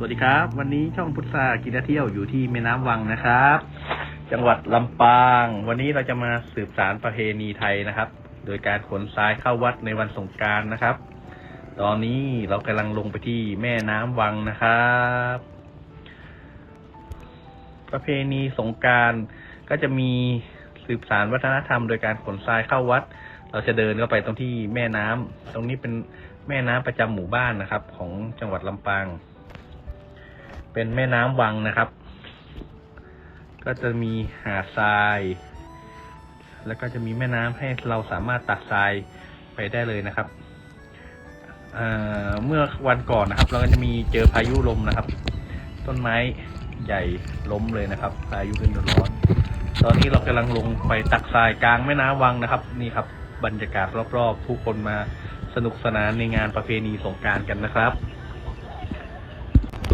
สวัสดีครับ วันนี้ช่องพุทธากินเที่ยวอยู่ที่แม่น้ำวังนะครับ จังหวัดลำปาง วันนี้เราจะมาสืบสารประเพณีไทยนะครับ โดยการขนทรายเข้าวัดในวันสงการนะครับ ตอนนี้เรากำลังลงไปที่แม่น้ำวังนะครับ ประเพณีสงการก็จะมีสืบสารวัฒนธรรม โดยการขนทรายเข้าวัด เราจะเดินเข้าไปตรงที่แม่น้ำตรงนี้เป็นแม่น้ำประจำหมู่บ้านนะครับ ของจังหวัดลำปาง เป็นแม่น้ำวังนะครับ ก็จะมีหาดทราย แล้วก็จะมีแม่น้ำให้เราสามารถตักทรายไปได้เลยนะครับเอ่อเมื่อวันก่อนนะครับ เราก็จะมีเจอพายุลมนะครับ ต้นไม้ใหญ่ล้มเลยนะครับ พายุฤดูร้อน ตอนนี้เรากำลังลงไปตักทรายกลางแม่น้ำวังนะครับ นี่ครับบรรยากาศรอบๆ ผู้คนมาสนุกสนานในงานประเพณีสงการกันนะครับ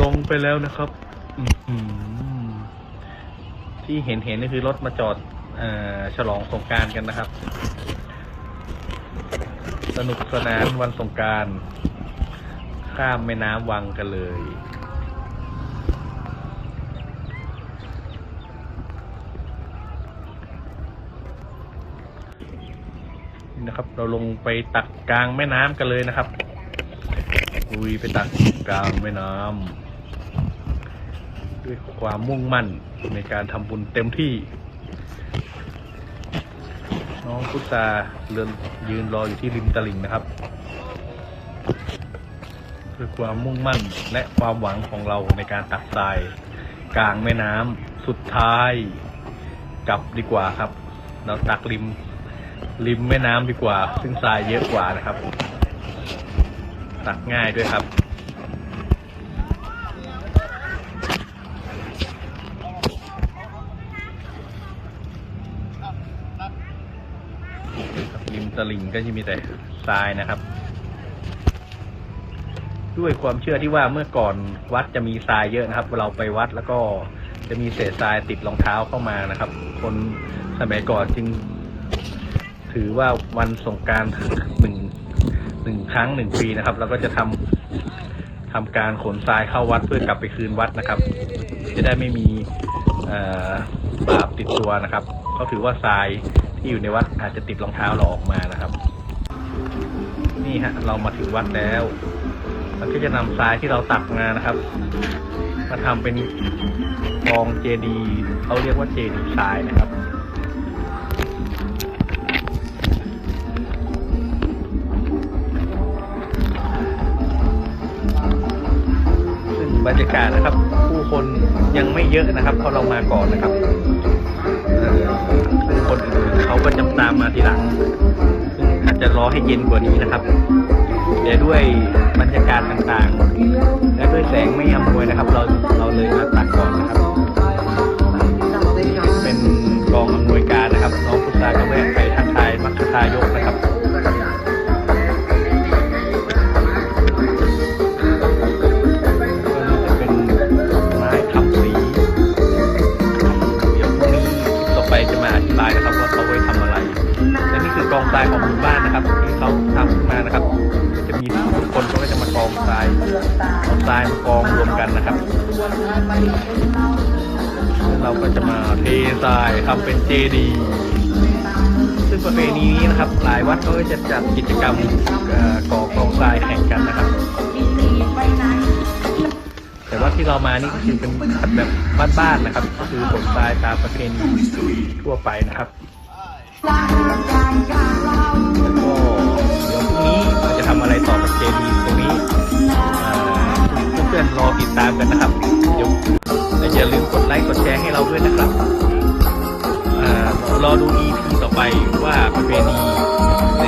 ลงไปแล้วนะครับที่เห็นเห็นนี่คือรถมาจอดอฉลองสงการกันนะครับ สนุกสนานวันสงการข้ามแม่น้ำวังกันเลยนี่นะครับ เราลงไปตักกลางแม่น้ำกันเลยนะครับลุยไปตักกลางแม่น้ำ ด้วยความมุ่งมั่นในการทำบุญเต็มที่ น้องพุทธาเรือนยืนรออยู่ที่ริมตลิ่งนะครับด้วยความมุ่งมั่นและความหวังของเราในการตักทราย กลางแม่น้ำสุดท้าย กลับดีกว่าครับ เราตักริมริมแม่น้ำดีกว่า ซึ่งทรายเยอะกว่านะครับ ตักง่ายด้วยครับ ริมตลิ่งก็จะมีแต่ทรายนะครับ ด้วยความเชื่อที่ว่าเมื่อก่อนวัดจะมีทรายเยอะนะครับ เราไปวัดแล้วก็จะมีเศษทรายติดรองเท้าเข้ามานะครับ คนสมัยก่อนจึง ถือว่าวันสงการหนึ่งหนึ่งครั้งหนึ่งปีนะครับเราก็จะทำทำการขนทรายเข้าวัดเพื่อกลับไปคืนวัดนะครับ จะได้ไม่มีบาปติดตัวนะครับเขาถือว่าทราย ที่อยู่ในวัดอาจจะติดรองเท้าเราออกมานะครับ นี่ฮะ เรามาถึงวัดแล้วเราก็จะนำทรายที่เราตักมานะครับ มาทำเป็นกองเจดีเขาเรียกว่าเจดีทรายนะครับซึ่งบรรยากาศนะครับ ผู้คนยังไม่เยอะนะครับเพราะเรามาก่อนนะครับ คนอื่นเขาก็จะตามมาทีหลัง ซึ่งอาจจะรอให้เย็นกว่านี้นะครับแต่ด้วยบรรยากาศต่างๆ และด้วยแสงไม่อำนวยนะครับ เราเราเลยมาตัดก่อนนะครับ เป็นกองอำนวยการนะครับน้องพุทธาก็แวะไปทักทายมัคคทายกนะครับก็ ทรายของหมู่บ้านนะครับ ที่เขาทำขึ้นมานะครับ จะมีทุกคนเขาก็จะมากองทรายเอาทรายมากองรวมกันนะครับแล้วเราก็จะมาเททรายทำเป็นเจดีย์ซึ่งประเพณีนี้นะครับ หลายวัดก็จะจัดกิจกรรมก่อกองทรายแข่งกันนะครับแต่ว่าที่เรามานี่ก็คือเป็นแบบบ้านๆนะครับ ก็คือขนทรายตามประเพณีทั่วไปนะครับ แล้วก็เดี๋ยวพรุ่งนี้เราจะทำอะไรต่อกับเจดีตรงนี้เพื่อนๆรอติดตามกันนะครับเดี๋ยวและอย่าลืมกดไลค์กดแชร์ให้เราด้วยนะครับเอ่อรอดู EP ต่อไปว่าประเพณีใน